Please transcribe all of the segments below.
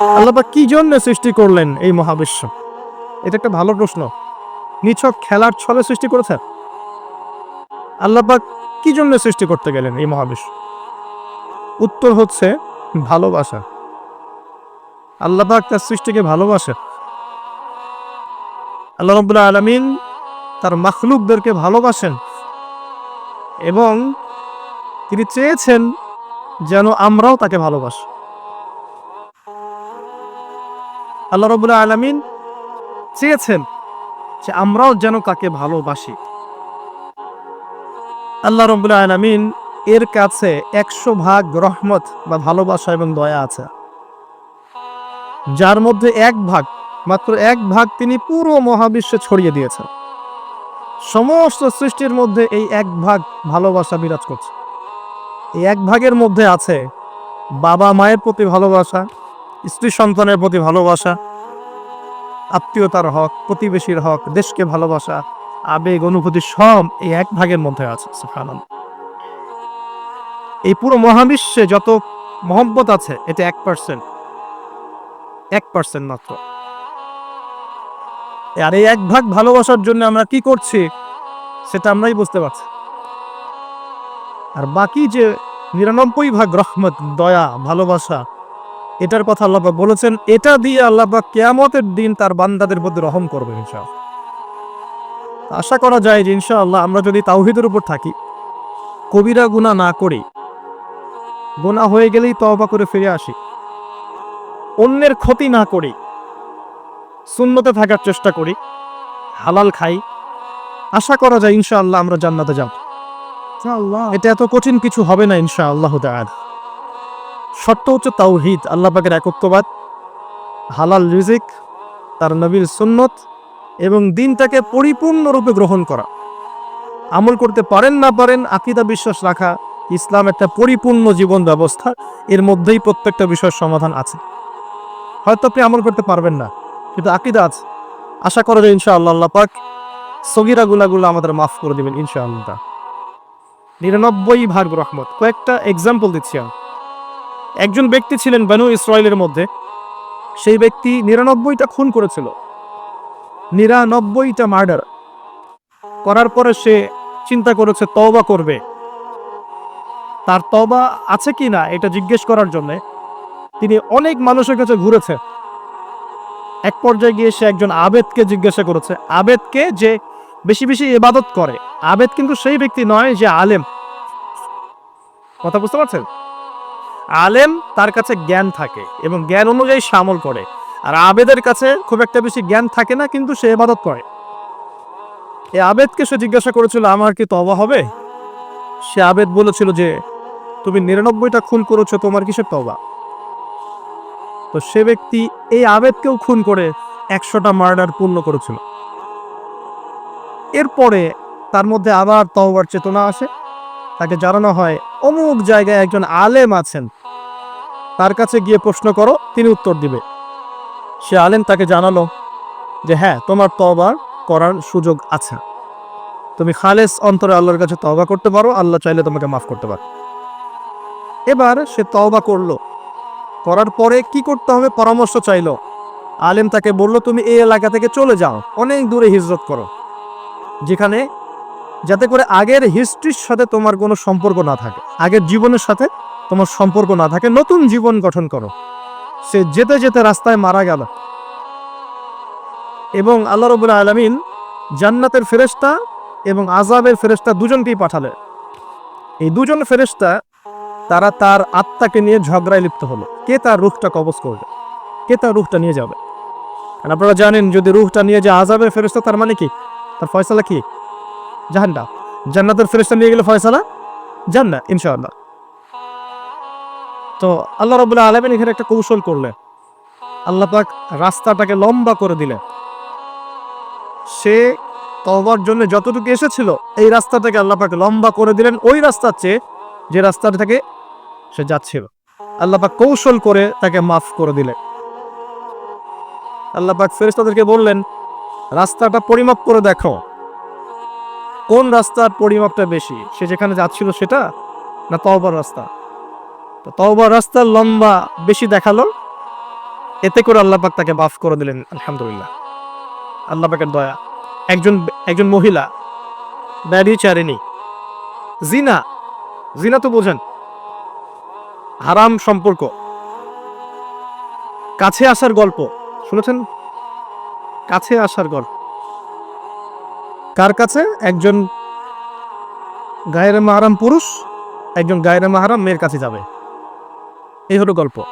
আল্লাপাক কি জন্য সৃষ্টি করলেন এই মহাবিশ্ব? এটা একটা ভালো প্রশ্ন। নিছক খেলার ছলে সৃষ্টি করেছেন? আল্লাপাক কি জন্য সৃষ্টি করতে গেলেন এই মহাবিশ্ব? উত্তর হচ্ছে ভালোবাসা। আল্লাপাক তার সৃষ্টিকে ভালোবাসে আল্লাহ রব্বুল্লাহ আলমিন তার মাখলুকদেরকে ভালোবাসেন এবং তিনি চেয়েছেন যেন আমরাও তাকে ভালোবাসি। আল্লাহ রবুল্লাহ আলমিন চেয়েছেন যে আমরাও যেন তাকে ভালোবাসি। আল্লাহ রবুল্লাহ আলমিন এর কাছে একশো ভাগ রহমত বা ভালোবাসা এবং দয়া আছে। যার মধ্যে এক ভাগ, মাত্র এক ভাগ তিনি পুরো মহাবিশ্বে ছড়িয়ে দিয়েছেন। সমস্ত সৃষ্টির মধ্যে এই এক ভাগ ভালোবাসা বিরাজ করছে। এই এক ভাগের মধ্যে আছে বাবা মায়ের প্রতি ভালোবাসা স্ত্রী সন্তানের প্রতি ভালোবাসা, আত্মীয়তার হক, প্রতিবেশীর হক, দেশকে ভালোবাসা, আবেগ, অনুভূতি সব এই এক ভাগের মধ্যে আছে। এই পুরো মহাবিশ্বে যত মহব্বত আছে, এটা এক পার্সেন্ট এক পার্সেন্ট মাত্র আর এই এক ভাগ ভালোবাসার জন্য আমরা কি করছি, সেটা আমরাই বুঝতে পারছি আর বাকি যে নিরানব্বই ভাগ রহমত, দয়া, ভালোবাসা এটার কথা আল্লাপাক বলেছেন এটা দিয়ে আল্লাপাক কেয়ামতের দিন তার বান্দাদের প্রতি রহম করবে ইনশাআল্লাহ। আশা করা যায় যে ইনশাআল্লাহ আমরা যদি তাওহিদের উপর থাকি কবিরা গুণা না করি গুণা হয়ে গেলেই তওবা করে ফিরে আসি অন্যের ক্ষতি না করি শূন্যতে থাকার চেষ্টা করি হালাল খাই আশা করা যায় ইনশাআল্লাহ আমরা জান্নাতে যাব। এটা এত কঠিন কিছু হবে না ইনশাআল্লাহ তাআলা। শর্ত হচ্ছে তাওহিদ, আল্লাহ পাকের একত্ববাদ, হালাল রিজিক, তার নবীর সুন্নত এবং দিনটাকে পরিপূর্ণরূপে গ্রহণ করা। আমল করতে পারেন না পারেন, আকিদা বিশ্বাস রাখা, ইসলাম একটা পরিপূর্ণ জীবন ব্যবস্থা, এর মধ্যেই প্রত্যেকটা বিষয়ের সমাধান আছে। হয়তো আপনি আমল করতে পারবেন না, কিন্তু আকিদা আছে। আশা করা যায় ইনশাআল্লাহ আল্লাহ পাক সগিরা গুলাগুলো আমাদের মাফ করে দেবেন ইনশাআল্লাহ। নিরানব্বই ভাগ রহমত। কয়েকটা এক্সাম্পল দিচ্ছি আমি। একজন ব্যক্তি ছিলেন বানু ইসরায়েলের মধ্যে। সেই ব্যক্তি নিরানব্বইটা খুন করেছিল। নিরানব্বইটা মার্ডার। করার পরে সে চিন্তা করেছে, তওবা করবে। তার তবা আছে কি না, এটা জিজ্ঞেস করার জন্য তিনি অনেক মানুষের কাছে ঘুরেছে। এক পর্যায়ে গিয়ে সে একজন আবেদকে জিজ্ঞাসা করেছে, আবেদকে যে বেশি বেশি ইবাদত করে। আবেদ কিন্তু সেই ব্যক্তি নয় যে আলেম। কথা বুঝতে পারছেন? আলেম তার কাছে জ্ঞান থাকে এবং জ্ঞান অনুযায়ী সামল করে। আর আবেদের কাছে খুব একটা বেশি জ্ঞান থাকে না, কিন্তু সে ইবাদত করে। এই আবেদকে সে জিজ্ঞাসা করেছিল, আমার কি তবা হবে? সে আবেদ বলেছিল যে, তুমি নিরানব্বইটা খুন করেছ, তোমার কিসের তবা তো সে ব্যক্তি এই আবেদকেও খুন করে একশোটা মার্ডার পূর্ণ করেছিল। এরপরে তার মধ্যে আবার তওবার চেতনা আসে। তাকে জানানো হয়, অমুক জায়গায় একজন আলেম আছেন। তার কাছে গিয়ে প্রশ্ন করো, তিনি উত্তর দিবে। সে আলেম তাকে জানালো যে হ্যাঁ তোমার তওবার করার সুযোগ আছে। তুমি খালেস অন্তরে আল্লাহর কাছে তওবা করতে পারো, আল্লাহ চাইলে তোমাকে মাফ করতে পারো। এবার সে তওবা করল। করার পরে কি করতে হবে পরামর্শ চাইলো। আলেম তাকে বলল, তুমি এই এলাকা থেকে চলে যাও, অনেক দূরে হিজরত করো, যেখানে যাতে করে আগের হিস্ট্রির সাথে তোমার কোনো সম্পর্ক না থাকে। আগের জীবনের সাথে তোমার সম্পর্ক না থাকে। নতুন জীবন গঠন করো। সে যেতে যেতে রাস্তায় মারা গেল। এবং আল্লাহ রবুল আলমিন জান্নাতের ফেরেস্তা এবং আজাবের ফেরেস্তা দুজনকেই পাঠালে। এই দুজন ফেরেস্তা তারা তার আত্মাকে নিয়ে ঝগড়ায় লিপ্ত হলো। কে তার রুখটা কবজ করবে? কে তার রুখটা নিয়ে যাবে? আপনারা জানেন, যদি রুখটা নিয়ে যায় আজাবের ফেরেস্তা তার মানে কি? তার ফয়সালা কি? জাহান্না জান্নাতের ফেরেস্তা নিয়ে গেলে ফয়সালা। জান্না ইনশাআল্লাহ। তো আল্লাহ রবুল্লাহ আলমেন এখানে একটা কৌশল করলেন। আল্লাহ পাক রাস্তাটাকে লম্বা করে দিলেন। সে তবার জন্য যতটুকু এসেছিল, এই রাস্তাটাকে আল্লাহ পাক লম্বা করে দিলেন। ওই রাস্তার চেয়ে যে রাস্তাটা থেকে সে যাচ্ছিল। আল্লাহ পাক কৌশল করে তাকে মাফ করে দিলেন। আল্লাহ পাক ফেরেশতাদেরকে বললেন, রাস্তাটা পরিমাপ করে দেখো কোন রাস্তার পরিমাপটা বেশি? সে যেখানে যাচ্ছিল সেটা না তওবার রাস্তা? তো তওবার রাস্তার লম্বা বেশি দেখাল। এতে করে আল্লাহ পাক তাকে বাফ করে দিলেন, আলহামদুলিল্লাহ। আল্লাহ পাকের দয়া। একজন একজন মহিলা ব্যাডি চারিনি জিনা জিনা তো বোঝেন, হারাম সম্পর্ক। কাছে আসার গল্প, শুনেছেন? কাছে আসার গল্প। কার কাছে? একজন গায়ের মাহারাম পুরুষ, একজন গায়ের মাহারাম মেয়ের কাছে যাবে। এই হলো গল্প।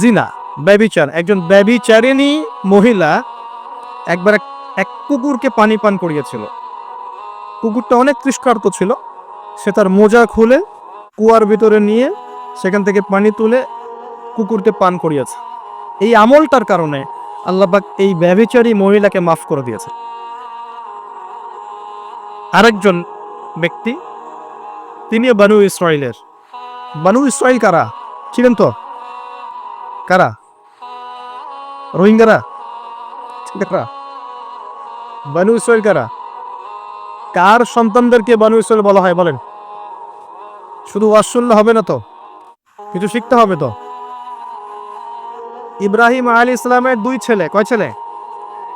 জিনা, ব্যবিচার। একজন ব্যবিচারিণী মহিলা একবার এক- কুকুরকে পানি পান করিয়েছিল। কুকুরটা অনেক তৃষ্ণার্ত ছিল। সে তার মোজা খুলে কুয়ার ভিতরে নিয়ে সেখান থেকে পানি তুলে কুকুরকে পান করিয়েছে। এই আমলটার কারণে আল্লাহবাক এই ব্যবিচারী মহিলাকে মাফ করে দিয়েছে। আরেকজন ব্যক্তি তিনি বানু ইসরায়েলের বানু ইসরায়েল কারা? ছিলেন তো? কারা? রোহিঙ্গারা? বানু ইসরায়েল কারা? কার সন্তানদেরকে বানু ইসরায়েল বলা হয় বলেন? শুধু ওয়াজ হবে না তো? কিছু শিখতে হবে তো? ইব্রাহিম আলী ইসলামের দুই ছেলে, কয় ছেলে?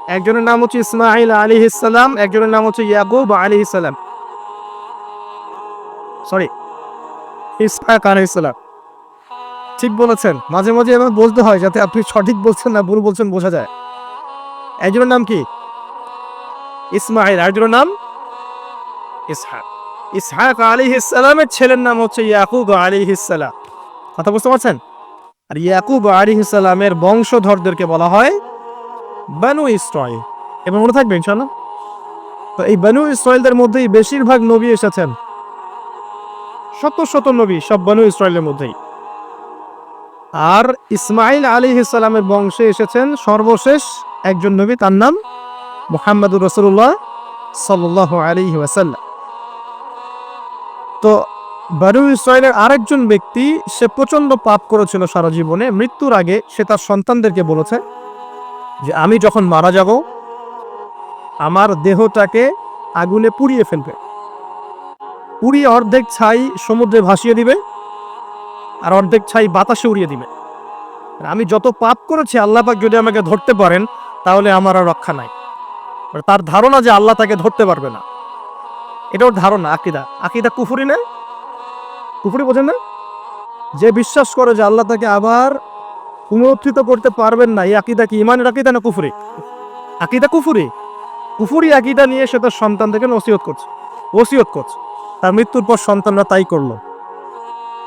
একজনের নাম হচ্ছে ইসমাইল আলী ইসলাম, একজনের নাম হচ্ছে ইয়াকুব আলী ইসলাম। সরি ইসমাক আলী ইসলাম। ঠিক বলেছেন। মাঝে মাঝে এবার বলতে হয় যাতে আপনি সঠিক বলছেন না ভুল বলছেন, বোঝা যায়। একজনের নাম কি? ইসমাইল আরেকজনের নাম? ইসহাক। ইসহাক আলী ইসলামের ছেলের নাম হচ্ছে ইয়াকুব আলী ইসলাম। কথা বুঝতে পারছেন? আর ইয়াকুব আলী ইসলামের বংশধরদেরকে বলা হয় বানু ইসরায়েল এবং মনে থাকবে ইনশাল্লাহ তো এই বানু ইসরায়েলদের মধ্যেই বেশিরভাগ নবী এসেছেন। শত শত নবী সব বানু ইসরায়েলের মধ্যেই। আর ইসমাইল আলী ইসলামের বংশে এসেছেন সর্বশেষ একজন নবী, তার নাম মোহাম্মদুর রসুল্লাহ সাল্লাহ আলী ওয়াসাল্লাম। তো বানু ইসরায়েলের আরেকজন ব্যক্তি, সে প্রচণ্ড পাপ করেছিল সারা জীবনে। মৃত্যুর আগে সে তার সন্তানদেরকে বলেছে যে, আমি যখন মারা যাব, আমার দেহটাকে আগুনে পুড়িয়ে ফেলবে। পুড়িয়ে অর্ধেক ছাই সমুদ্রে ভাসিয়ে দিবে আর অর্ধেক ছাই বাতাসে উড়িয়ে দিবে। আমি যত পাপ করেছি, আল্লাহ পাক যদি আমাকে ধরতে পারেন, তাহলে আমার আর রক্ষা নাই। তার ধারণা যে আল্লাহ তাকে ধরতে পারবে না এটা ওর ধারণা, আকিদা। আকিদা কুফুরি না? কুফুরি বোঝেন না? যে বিশ্বাস করে যে আল্লাহ তাকে আবার পুনরুত্থিত করতে পারবেন না, এই আকিদা কি? ইমানের আকিদা না কুফুরি? আকিদা কুফুরি? কুফুরি আকিদা নিয়ে সে তার সন্তান সন্তানদেরকে নসিহত করছে ওসিয়ত করছে। তার মৃত্যুর পর সন্তানরা তাই করল।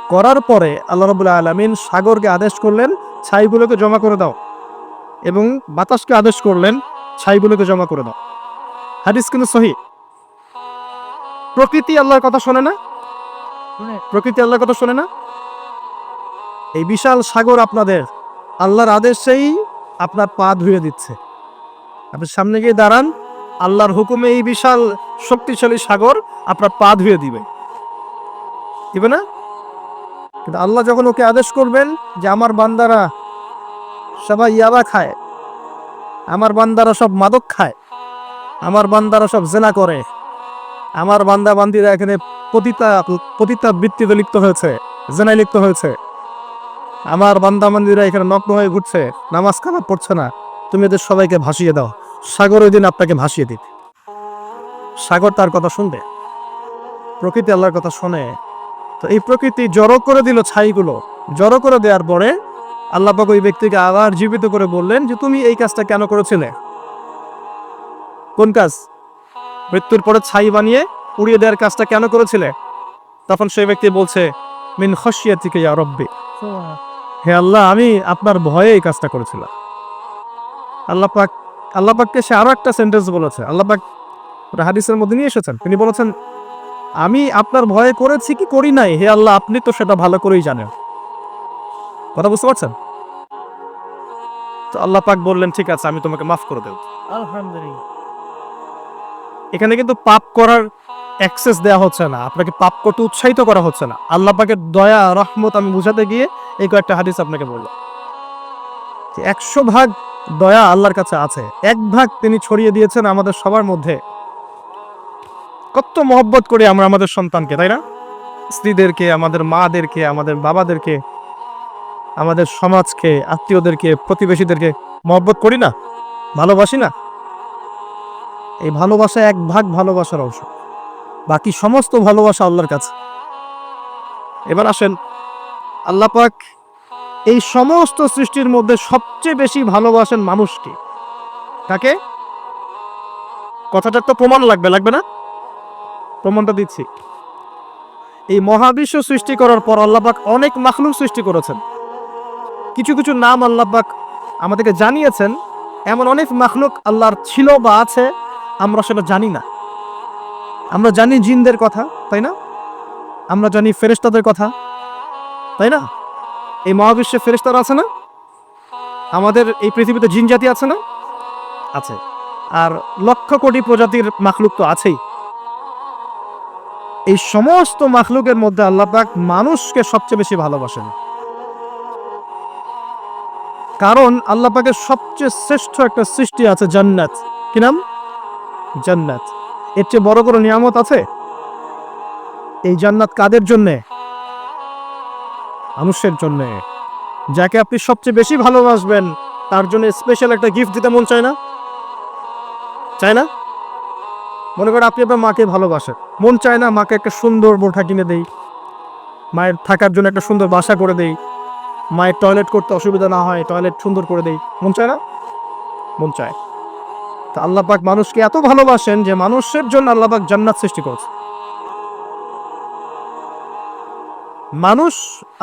করার পরে আল্লাহ রবুল্লাহ আলমিন সাগরকে আদেশ করলেন, ছাইগুলোকে জমা করে দাও। এবং বাতাসকে আদেশ করলেন, ছাইগুলোকে জমা করে দাও। হাদিস কিন্তু সহি। প্রকৃতি আল্লাহর কথা শোনে না? প্রকৃতি আল্লাহর কথা শোনে না? এই বিশাল সাগর আপনাদের, আল্লাহর আদেশেই আপনার পা ধুয়ে দিচ্ছে। আপনি সামনে গিয়ে দাঁড়ান, আল্লাহর হুকুমে এই বিশাল শক্তিশালী সাগর আপনার পা ধুয়ে দিবে। দিবে না? কিন্তু আল্লাহ যখন ওকে আদেশ করবেন যে আমার বান্দারা সবাই ইয়াবা খায়, আমার বান্দারা সব মাদক খায়, আমার বান্দারা সব জেনা করে আমার বান্দা বান্দিরা এখানে পতিতা পতিতা বৃত্তিতে লিপ্ত হয়েছে, জেনায় লিপ্ত হয়েছে। আমার বান্দা বান্দিরা এখানে নগ্ন হয়ে ঘুরছে, নামাজ কানা পড়ছে না। তুমি এদের সবাইকে ভাসিয়ে দাও, সাগর ওই দিন আপনাকে ভাসিয়ে দিবে। সাগর তার কথা শুনবে, প্রকৃতি আল্লাহর কথা শোনে। তো এই প্রকৃতি জড়ো করে দিল ছাইগুলো, জড়ো করে দেওয়ার পরে আল্লাপাক ওই ব্যক্তিকে আবার জীবিত করে বললেন যে, তুমি এই কাজটা কেন করেছিলে? কোন কাজ? মৃত্যুর পরে ছাই বানিয়ে উড়িয়ে দেওয়ার কাজটা কেন করেছিলে? তখন সেই ব্যক্তি বলছে, মিন খসিয়া থেকে ইয়া হে আল্লাহ, আমি আপনার ভয়ে এই কাজটা করেছিলাম। আল্লাহ পাক, আল্লাহ পাককে সে আরও একটা সেন্টেন্স বলেছে। আল্লাহ পাক হাদিসের মধ্যে নিয়ে এসেছেন। তিনি বলেছেন, আমি আপনার ভয়ে করেছি কি করি নাই? হে আল্লাহ, আপনি তো সেটা ভালো করেই জানেন। কথা বুঝতে পারছেন? তো আল্লাহ পাক বললেন, ঠিক আছে, আমি তোমাকে মাফ করে দেব। আলহামদুলিল্লাহ। এখানে কিন্তু পাপ করার অ্যাক্সেস দেওয়া হচ্ছে না। আপনাকে পাপ করতে উৎসাহিত করা হচ্ছে না। আল্লাহ পাকের দয়া, রহমত আমি বুঝাতে গিয়ে এই কয়েকটা হাদিস আপনাকে বললাম। একশো ভাগ দয়া আল্লাহর কাছে আছে। এক ভাগ তিনি ছড়িয়ে দিয়েছেন আমাদের সবার মধ্যে। কত মহব্বত করি আমরা আমাদের সন্তানকে, তাই না? স্ত্রীদেরকে, আমাদের মাদেরকে, আমাদের বাবাদেরকে, আমাদের সমাজকে, আত্মীয়দেরকে, প্রতিবেশীদেরকে মহব্বত করি না? ভালোবাসি না? এই ভালোবাসা এক ভাগ ভালোবাসার অংশ। বাকি সমস্ত ভালোবাসা আল্লাহর কাছে। এবার আসেন, আল্লাহ পাক এই সমস্ত সৃষ্টির মধ্যে সবচেয়ে বেশি ভালোবাসেন মানুষকে। কাকে? কথাটার তো প্রমাণ লাগবে লাগবে না? প্রমাণটা দিচ্ছি। এই মহাবিশ্ব সৃষ্টি করার পর আল্লাপাক অনেক মাখলুক সৃষ্টি করেছেন। কিছু কিছু নাম আল্লাপাক আমাদেরকে জানিয়েছেন। এমন অনেক মাখলুক আল্লাহর ছিল বা আছে আমরা সেটা জানি না। আমরা জানি জিনদের কথা, তাই না? আমরা জানি ফেরেশতাদের কথা, তাই না? এই মহাবিশ্বে ফেরেশতারা আছে না? আমাদের এই পৃথিবীতে জিন জাতি আছে না? আছে। আর লক্ষ কোটি প্রজাতির মাখলুক তো আছেই। এই সমস্ত মাখলুকের মধ্যে আল্লাহ পাক মানুষকে সবচেয়ে বেশি ভালোবাসেন। কারণ আল্লাহ পাকের সবচেয়ে শ্রেষ্ঠ একটা সৃষ্টি আছে জান্নাত। কি নাম? জান্নাত। এর চেয়ে বড় কোনো নিয়ামত আছে? এই জান্নাত কাদের জন্যে? মানুষের জন্যে। যাকে আপনি সবচেয়ে বেশি ভালোবাসবেন, তার জন্য স্পেশাল একটা গিফট দিতে মন চায় না? চায় না? মনে করেন আপনি আপনার মাকে ভালোবাসেন। মন চায় না মাকে একটা সুন্দর বোঠা কিনে দেই। মায়ের থাকার জন্য একটা সুন্দর বাসা করে দেই। মায়ের টয়লেট করতে অসুবিধা না হয় টয়লেট সুন্দর করে দেই। মন চায় না? মন চায়। তা আল্লাহ পাক মানুষকে এত ভালোবাসেন যে মানুষের জন্য আল্লাহ পাক জান্নাত সৃষ্টি করেছে। মানুষ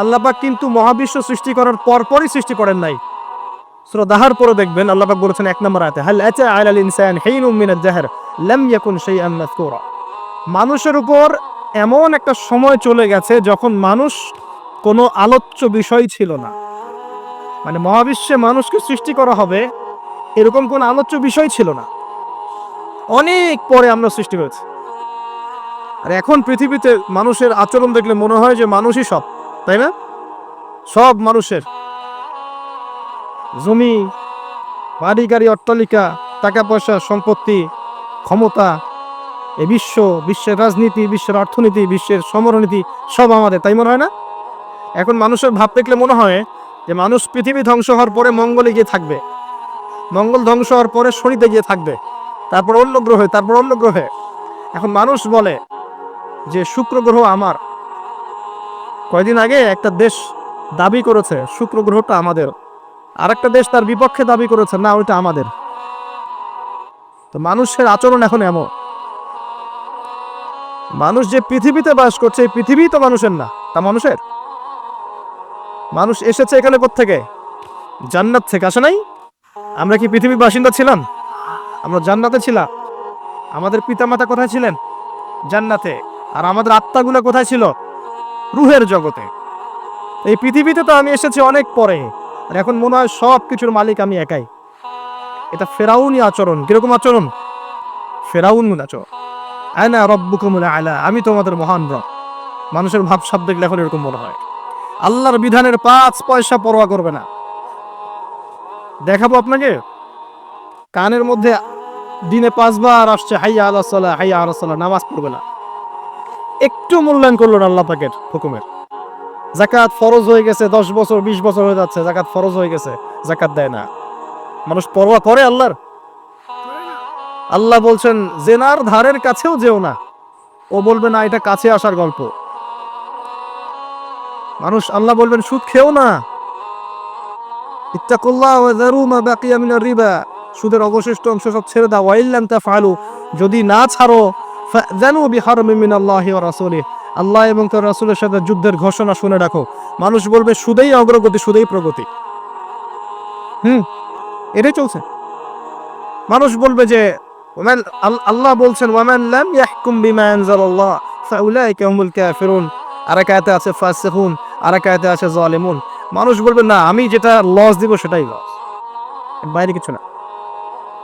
আল্লাহ পাক কিন্তু মহাবিশ্ব সৃষ্টি করার পরপরই সৃষ্টি করেন নাই। সূরা দাহার পরে দেখবেন, আল্লাহ পাক বলেছেন এক নম্বর আয়াতে, হাল আতা আলাল ইনসান হিনুম মিনাদ দাহর লাম ইয়াকুন শাইআন মাযকুরা। মানুষের উপর এমন একটা সময় চলে গেছে যখন মানুষ কোনো আলোচ্য বিষয় ছিল না। মানে মহাবিশ্বে মানুষকে সৃষ্টি করা হবে এরকম কোনো আলোচ্য বিষয় ছিল না। অনেক পরে আমরা সৃষ্টি হয়েছে আর এখন পৃথিবীতে মানুষের আচরণ দেখলে মনে হয় যে মানুষই সব, তাই না? সব মানুষের। জমি, বাড়ি, গাড়ি, অট্টালিকা টাকা পয়সা সম্পত্তি, ক্ষমতা এই বিশ্ব, বিশ্বের রাজনীতি, বিশ্বের অর্থনীতি, বিশ্বের সমরনীতি, সব আমাদের, তাই মনে হয় না? এখন মানুষের ভাব দেখলে মনে হয় যে মানুষ পৃথিবী ধ্বংস হওয়ার পরে মঙ্গলে গিয়ে থাকবে। মঙ্গল ধ্বংস হওয়ার পরে শনিতে গিয়ে থাকবে। তারপর অন্য গ্রহে, তারপর অন্য গ্রহে। এখন মানুষ বলে যে, শুক্র গ্রহ আমার। কয়দিন আগে একটা দেশ দাবি করেছে, শুক্র গ্রহটা আমাদের। আর একটা দেশ তার বিপক্ষে দাবি করেছে, না, ওইটা আমাদের। তো মানুষের আচরণ এখন এমন। মানুষ যে পৃথিবীতে বাস করছে, এই পৃথিবী তো মানুষের না, তা মানুষের? মানুষ এসেছে এখানে থেকে জান্নাত থেকে, আসে নাই? আমরা কি পৃথিবীর বাসিন্দা ছিলাম? আমরা জান্নাতে ছিলাম। আমাদের পিতামাতা কোথায় ছিলেন? জান্নাতে। আর আমাদের আত্মাগুলো কোথায় ছিল? রুহের জগতে। এই পৃথিবীতে তো আমি এসেছি অনেক পরে। আর এখন মনে হয় সব কিছুর মালিক আমি একাই। এটা ফেরাউনি আচরণ। কীরকম আচরণ? ফেরাউন আচরণ। আয়না আলা। আমি তোমাদের মহান রব। মানুষের ভাবসাব দেখলে এখন এরকম মনে হয়। আল্লাহর বিধানের পাঁচ পয়সা পরোয়া করবে না। দেখাবো আপনাকে। কানের মধ্যে দিনে পাঁচবার আসছে, হাইয়া আল্লাহ সাল্লাহ হাইয়া আল্লাহ সাল্লাহ নামাজ পড়বে না। একটু মূল্যায়ন করল না আল্লাহ পাকের হুকুমের। জাকাত ফরজ হয়ে গেছে, দশ বছর, বিশ বছর হয়ে যাচ্ছে জাকাত ফরজ হয়ে গেছে জাকাত দেয় না। মানুষ পরোয়া করে আল্লাহর। আল্লাহ বলছেন, জেনার ধারের কাছেও যেও না। ও বলবে, না, এটা কাছে আসার গল্প। মানুষ আল্লাহ বলবেন, সুদ খেও না। ইত্তাকুল্লাহ ওয়া বাকিয়া মিনার রিবা। সুদের অবশিষ্ট অংশ সব ছেড়ে দাও। ওয়াইল্লাম তাফআলু। যদি না ছাড়ো, ফাযানু বিহারমিন মিনাল্লাহি ওয়া রাসূলিহি। আল্লাহ এবং তার রাসূলের সাথে যুদ্ধের ঘোষণা শুনে রাখো। মানুষ বলবে, সুদেই অগ্রগতি, সুদেই প্রগতি। হুম, এটাই চলছে। মানুষ বলবে যে আল্লাহ বলছেন, ওয়ামান লাম ইয়াহকুম বিমা আনজালাল্লাহ, ফাউলাইকা হুমুল কাফিরুন। আরাকাতে আছে, ফাসিকুন। আরাকাতে আছে, জালিমুন। মানুষ বলবে, না, আমি যেটা লস দিব সেটাই লস বাইরে কিছু না।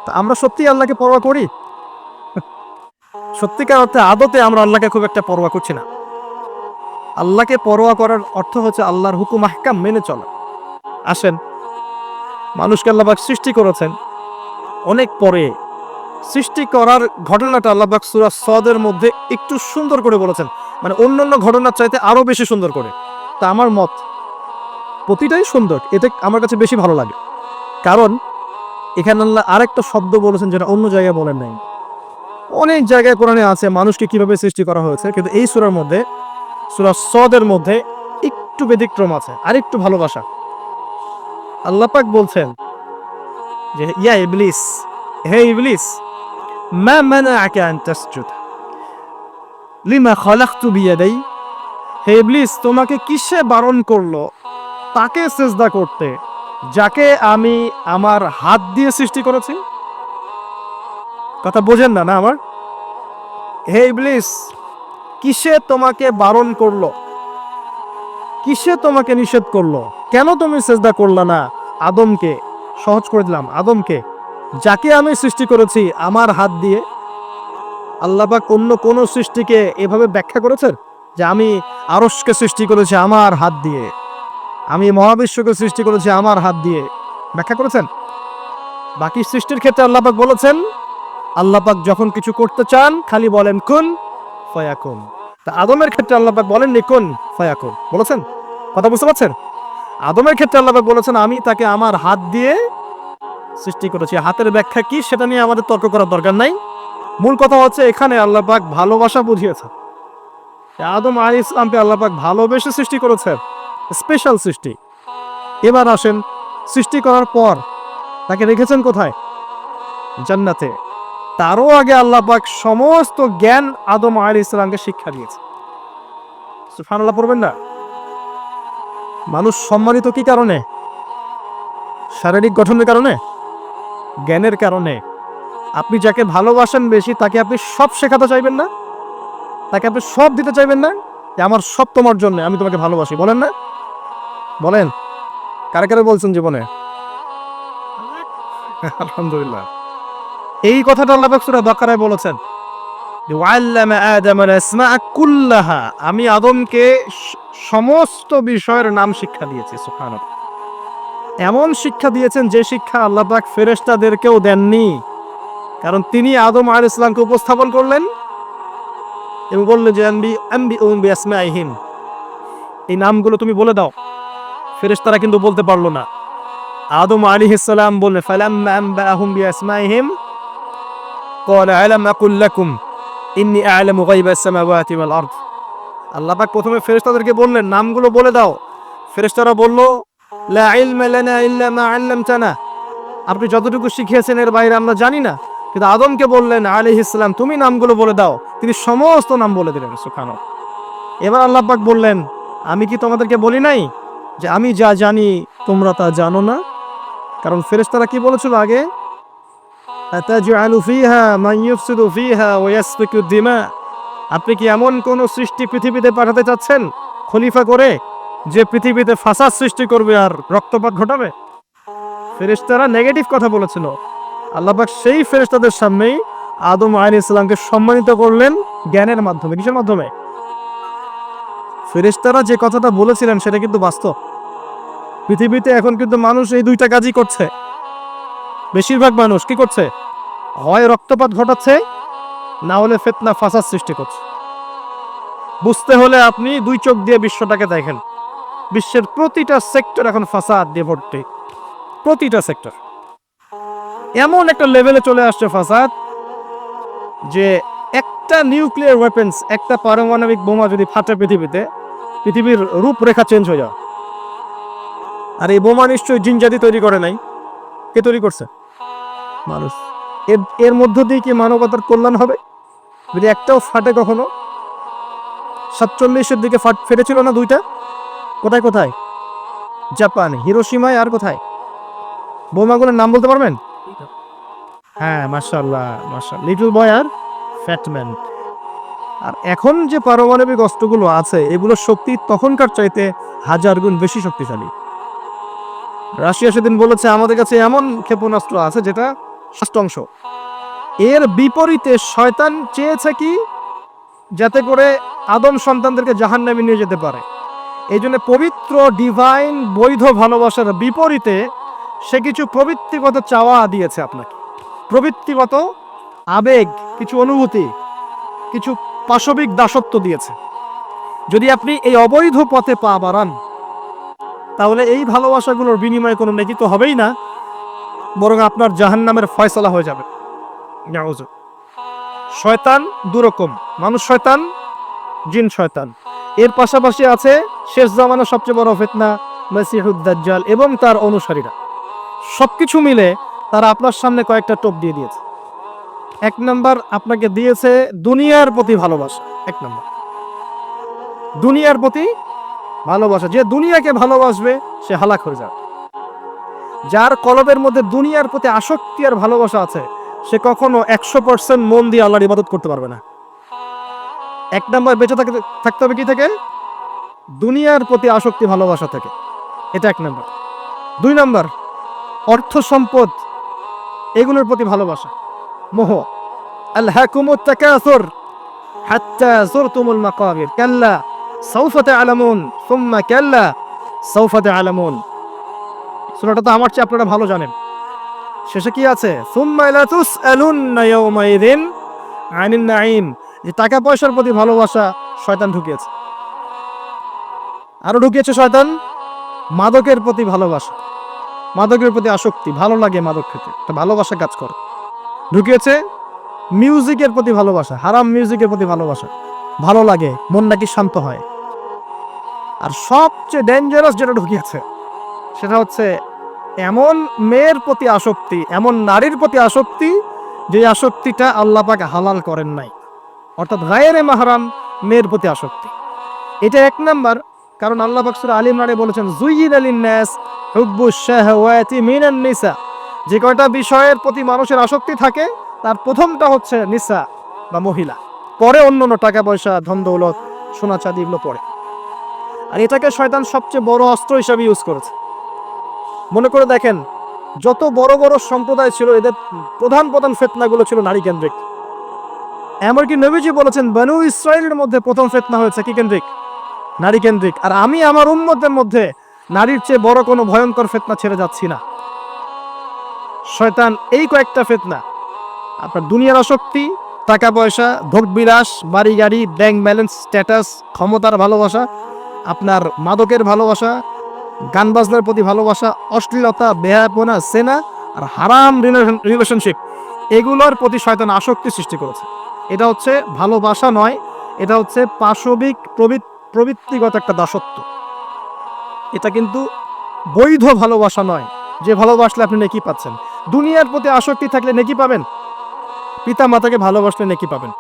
তা আমরা সত্যি আল্লাহকে পরোয়া করি? সত্যিকার অর্থে আদতে আমরা আল্লাহকে খুব একটা পরোয়া করছি না। আল্লাহকে পরোয়া করার অর্থ হচ্ছে আল্লাহর হুকুম আহকাম মেনে চলা। আসেন, মানুষকে আল্লাহবাক সৃষ্টি করেছেন। অনেক পরে সৃষ্টি করার ঘটনাটা আল্লাহবাক সুরা সদের মধ্যে একটু সুন্দর করে বলেছেন। মানে অন্যান্য ঘটনার চাইতে আরও বেশি সুন্দর করে। তা আমার মত প্রতিটাই সুন্দর। এটা আমার কাছে বেশি ভালো লাগে। কারণ এখানে আল্লাহ আরেকটা শব্দ বলেছেন যেটা অন্য জায়গায় বলেন নাই। অনেক জায়গায় কোরআনে আছে, মানুষকে কীভাবে সৃষ্টি করা হয়েছে, কিন্তু এই সুরার মধ্যে, সুরা সদের মধ্যে একটু ব্যতিক্রম আছে আর একটু ভালোবাসা। আল্লাহ পাক বলছেন যে, ইয়া ইবলিস, হে ইবলিস, মা মানাআকা আন তাসজুদ, লিমা খালাকতু বিয়াদাই। হে ইবলিস, তোমাকে কিসে বারণ করল? তাকে সেজদা করতে, যাকে আমি আমার হাত দিয়ে সৃষ্টি করেছি? কথা বোঝেন না না আমার? হে ইবলিস, কিসে তোমাকে বারণ করল? কিসে তোমাকে নিষেধ করল? কেন তুমি সেজদা করলা না? আদমকে, সহজ করে দিলাম, আদমকে, যাকে আমি সৃষ্টি করেছি আমার হাত দিয়ে? আল্লাপাক অন্য কোন সৃষ্টিকে এভাবে ব্যাখ্যা করেছেন? যে আমি আরসকে সৃষ্টি করেছি আমার হাত দিয়ে। আমি মহাবিশ্বকে সৃষ্টি করেছি আমার হাত দিয়ে। ব্যাখ্যা করেছেন? বাকি সৃষ্টির ক্ষেত্রে আল্লাপাক বলেছেন, আল্লাপাক যখন কিছু করতে চান, খালি বলেন কোন ফয়াকুন তা আদমের ক্ষেত্রে আল্লাপাক বলেননি কোন ফয়াকুন বলেছেন? কথা বুঝতে পারছেন? আদমের ক্ষেত্রে আল্লাপাক বলেছেন, আমি তাকে আমার হাত দিয়ে সৃষ্টি করেছি। হাতের ব্যাখ্যা কি সেটা নিয়ে আমাদের তর্ক করার দরকার নাই। মূল কথা হচ্ছে, এখানে আল্লাপাক ভালোবাসা বুঝিয়েছে আদম আলী ইসলামকে আল্লাপাক ভালোবেসে সৃষ্টি করেছেন। স্পেশাল সৃষ্টি। এবার আসেন সৃষ্টি করার পর তাকে রেখেছেন কোথায়? জান্নাতে। তারও আগে আল্লাহ পাক সমস্ত জ্ঞান আদম আলী ইসলামকে শিক্ষা দিয়েছে সুফানাল্লাহ পড়বেন না? মানুষ সম্মানিত কি কারণে? শারীরিক গঠনের কারণে? জ্ঞানের কারণে। আপনি যাকে ভালোবাসেন বেশি, তাকে আপনি সব শেখাতে চাইবেন না? তাকে আপনি সব দিতে চাইবেন না? আমার সব তোমার জন্য, আমি তোমাকে ভালোবাসি। বলেন না? বলেন কারে কারে বলছেন জীবনে? আলহামদুলিল্লাহ। এই কথাটা আল্লাহ সূরা বাকারায় বলেছেন। আমি আদমকে সমস্ত বিষয়ের নাম শিক্ষা দিয়েছি এমন শিক্ষা দিয়েছেন যে শিক্ষা আল্লাহ পাক ফেরেশতাদেরকেও দেননি। কারণ তিনি আদম আলাইহিস ইসলামকে উপস্থাপন করলেন এবং বললেন যে বিআসমাইহিম এই নামগুলো তুমি বলে দাও। ফেরেশতারা কিন্তু বলতে পারলো না আদম আলাইহিস সালাম বললেন ফালাম্মা আনবাহুম বিআসমাইহিম قال ألم أقل لكم إني أعلم غيب السماوات والأرض আল্লাহ পাক প্রথমে ফেরেশতাদেরকে বললেন নামগুলো বলে দাও ফেরেশতারা বলল লা ইলমা লানা ইল্লা মা আল্লামতানা আপনি যতটুকু শিখিয়েছেন এর বাইরে আমরা জানি না কিন্তু আদমকে বললেন আলাইহিস সালাম তুমি নামগুলো বলে দাও তিনি সমস্ত নাম বলে দিলেন সুবহানাল্লাহ এবার আল্লাহ পাক বললেন আমি কি তোমাদেরকে বলি নাই যে আমি যা জানি, তোমরা তা জানো না। কারণ ফেরেশতারা কি বলেছিল আগে? আপনি কি এমন কোন সৃষ্টি পৃথিবীতে পাঠাতে চাচ্ছেন? খলিফা করে, যে পৃথিবীতে ফাসাদ সৃষ্টি করবে আর রক্তপাত ঘটাবে? ফেরেশতারা নেগেটিভ কথা বলেছিল। আল্লাহ পাক সেই ফেরেশতাদের সামনেই আদম আলাইহিস ইসলামকে সম্মানিত করলেন জ্ঞানের মাধ্যমে। কিসের মাধ্যমে? ফেরেশতারা যে কথাটা বলেছিলেন সেটা কিন্তু বাস্তব। পৃথিবীতে এখন কিন্তু মানুষ এই দুইটা কাজই করছে। বেশিরভাগ মানুষ কি করছে? হয় রক্তপাত ঘটাচ্ছে, না হলে ফেতনা, ফাসাদ সৃষ্টি করছে। বুঝতে হলে আপনি দুই চোখ দিয়ে বিশ্বটাকে দেখেন। বিশ্বের প্রতিটা সেক্টর এখন ফাসাদ দিয়ে ভর্তি। প্রতিটা সেক্টর। এমন একটা লেভেলে চলে আসছে ফাসাদ যে একটা নিউক্লিয়ার ওয়েপেন্স একটা পারমাণবিক বোমা যদি ফাটে পৃথিবীতে, পৃথিবীর রূপরেখা চেঞ্জ হয়ে যাবে। আর এই বোমা নিশ্চয়ই জিনজাতি তৈরি করে নাই। কে তৈরি করছে? মানুষ। এর এর মধ্য দিয়ে কি মানবতার কল্যাণ হবে? যদি একটাও ফাটে কখনো? সাতচল্লিশের দিকে ফাট, ফেটেছিল না দুইটা? কোথায় কোথায়? জাপান হিরোসীমায় আর কোথায়? বোমাগুলোর নাম বলতে পারবেন? হ্যাঁ মাশাল্লাহ মাশাল লিটল বয় আর? ফ্যাটম্যান। আর এখন যে পারমাণবিক অস্ত্রগুলো আছে এগুলোর শক্তি তখনকার চাইতে হাজার গুণ বেশি শক্তিশালী। রাশিয়া সেদিন বলেছে, আমাদের কাছে এমন ক্ষেপণাস্ত্র আছে যেটা অংশ। এর বিপরীতে শয়তান চেয়েছে কি? যাতে করে আদম সন্তানদেরকে জাহান নামে নিয়ে যেতে পারে। এই জন্য পবিত্র ডিভাইন বৈধ ভালোবাসার বিপরীতে সে কিছু প্রবৃত্তিগত চাওয়া দিয়েছে আপনাকে। প্রবৃত্তিগত আবেগ, কিছু অনুভূতি, কিছু পাশবিক দাসত্ব দিয়েছে। যদি আপনি এই অবৈধ পথে পা বাড়ান, তাহলে এই ভালোবাসাগুলোর বিনিময়ে কোনো নেকি তো হবেই না, বরং আপনার জাহান্নামের ফয়সলা হয়ে যাবে। শয়তান দুরকম। মানুষ শয়তান, জিন শয়তান। এর পাশাপাশি আছে শেষ জামানার সবচেয়ে বড় ফিতনা মাসিহুদ্দাজ্জাল এবং তার অনুসারীরা। সবকিছু মিলে তারা আপনার সামনে কয়েকটা টোপ দিয়ে দিয়েছে। এক নাম্বার আপনাকে দিয়েছে দুনিয়ার প্রতি ভালোবাসা। এক নাম্বার। দুনিয়ার প্রতি ভালোবাসা। যে দুনিয়াকে ভালোবাসবে, সে হালাক হয়ে যাবে। যার কলবের মধ্যে দুনিয়ার প্রতি আসক্তি আর ভালোবাসা আছে, সে কখনো একশো পার্সেন্ট মন দিয়ে আল্লাহর ইবাদত করতে পারবে না। এক নাম্বার বেঁচে থাকতে থাকতে হবে কি থেকে? দুনিয়ার প্রতি আসক্তি, ভালোবাসা থেকে। এটা এক নাম্বার। দুই নাম্বার, অর্থ সম্পদ, এগুলোর প্রতি ভালোবাসা। মোহ। আল্লাহকুমুত তাকাসুর। হাত্তা যুরতুমুল মাকাবির। কাল্লা সাউফা তা'লামুন সুম্মা কাল্লা সাউফা তা'লামুন সূরাটা তো আমার চেয়ে আপনারা ভালো জানেন। শেষে কি আছে? সুম্মা লা তুসআলুন্না ইয়াওমাইযিন আনিন নাঈম। যে টাকা পয়সার প্রতি ভালোবাসা শয়তান ঢুকিয়েছে। আরও ঢুকিয়েছে শয়তান? মাদকের প্রতি ভালোবাসা। মাদকের প্রতি আসক্তি। ভালো লাগে মাদক খেতে। একটা ভালোবাসা কাজ করে। ঢুকিয়েছে মিউজিকের প্রতি ভালোবাসা, হারাম মিউজিকের প্রতি ভালোবাসা। ভালো লাগে, মন নাকি শান্ত হয়। আর সবচেয়ে ডেঞ্জারাস যেটা ঢুকিয়েছে, সেটা হচ্ছে এমন মেয়ের প্রতি আসক্তি, এমন নারীর প্রতি আসক্তি, যে আসক্তিটা আল্লাহ পাকে হালাল করেন নাই। অর্থাৎ গায়ের মাহারাম মেয়ের প্রতি আসক্তি। এটা এক নাম্বার, কারণ আল্লাহ পাক সূরা আলী ইমরানে বলেছেন, জুইয়িন আলিন নাস হুব্বু শাহওয়াতি মিনান নিসা। যে কয়টা বিষয়ের প্রতি মানুষের আসক্তি থাকে, তার প্রথমটা হচ্ছে নিসা বা মহিলা। পরে অন্য অন্য টাকা পয়সা, ধন দৌলত সোনা চাঁদি এগুলো পড়ে। আর এটাকে শয়তান সবচেয়ে বড় অস্ত্র হিসাবে ইউজ করেছে। মনে করে দেখেন, যত বড় বড় সম্প্রদায় ছিল, এদের প্রধান প্রধান ফেতনাগুলো ছিল নারী কেন্দ্রিক এমনকি নবীজি বলেছেন, বানু ইসরায়েলের মধ্যে প্রথম ফেতনা হয়েছে কি কেন্দ্রিক? নারী কেন্দ্রিক আর আমি, আমার উম্মতের মধ্যে নারীর চেয়ে বড় কোনো ভয়ঙ্কর ফেতনা ছেড়ে যাচ্ছি না। শয়তান এই কয়েকটা ফেতনা। আপনার দুনিয়ার আসক্তি, টাকা পয়সা ভোগবিলাস বাড়ি গাড়ি, ব্যাংক ব্যালেন্স, স্ট্যাটাস, ক্ষমতার ভালোবাসা, আপনার মাদকের ভালোবাসা, গান বাজনার প্রতি ভালোবাসা, অশ্লীলতা বেহাপনা সেনা আর হারাম রিলেশনশিপ, এগুলোর প্রতি শয়তান আসক্তি সৃষ্টি করেছে। এটা হচ্ছে ভালোবাসা নয়, এটা হচ্ছে পাশবিক প্রবৃত- প্রবৃত্তিগত একটা দাসত্ব। এটা কিন্তু বৈধ ভালোবাসা নয়, যে ভালোবাসলে আপনি নাকি পাচ্ছেন। দুনিয়ার প্রতি আসক্তি থাকলে নেকি পাবেন? পিতা মাতাকে ভালোবাসলে নেকি পাবেন।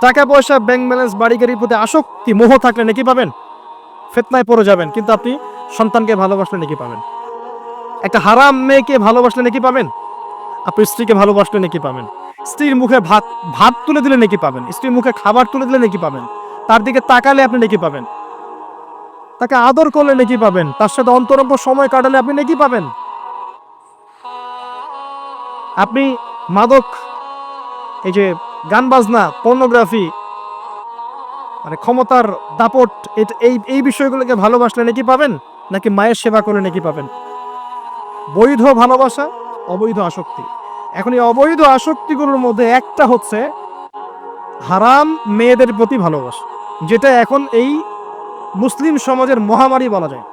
টাকা পয়সা ব্যাংক ব্যালেন্স বাড়ি গাড়ির প্রতি আসক্তি, মোহ থাকলে নেকি পাবেন? ফেতনায় পড়ে যাবেন, কিন্তু আপনি সন্তানকে ভালোবাসলে নাকি পাবেন। একটা হারাম মেয়েকে ভালোবাসলে নাকি পাবেন? আপনি স্ত্রীকে ভালোবাসলে নাকি পাবেন? স্ত্রীর মুখে ভাত ভাত তুলে দিলে নাকি পাবেন? স্ত্রীর মুখে খাবার তুলে দিলে নাকি পাবেন? তার দিকে তাকালে আপনি নাকি পাবেন? তাকে আদর করলে নাকি পাবেন? তার সাথে অন্তরঙ্গ সময় কাটালে আপনি নাকি পাবেন? আপনি মাদক, এই যে গান বাজনা পর্নোগ্রাফি মানে ক্ষমতার দাপট এই এই বিষয়গুলোকে ভালোবাসলে নাকি পাবেন? নাকি মায়ের সেবা করলে নাকি পাবেন? বৈধ ভালোবাসা, অবৈধ আসক্তি। এখন এই অবৈধ আসক্তিগুলোর মধ্যে একটা হচ্ছে হারাম মেয়েদের প্রতি ভালোবাসা, যেটা এখন এই মুসলিম সমাজের মহামারী বলা যায়।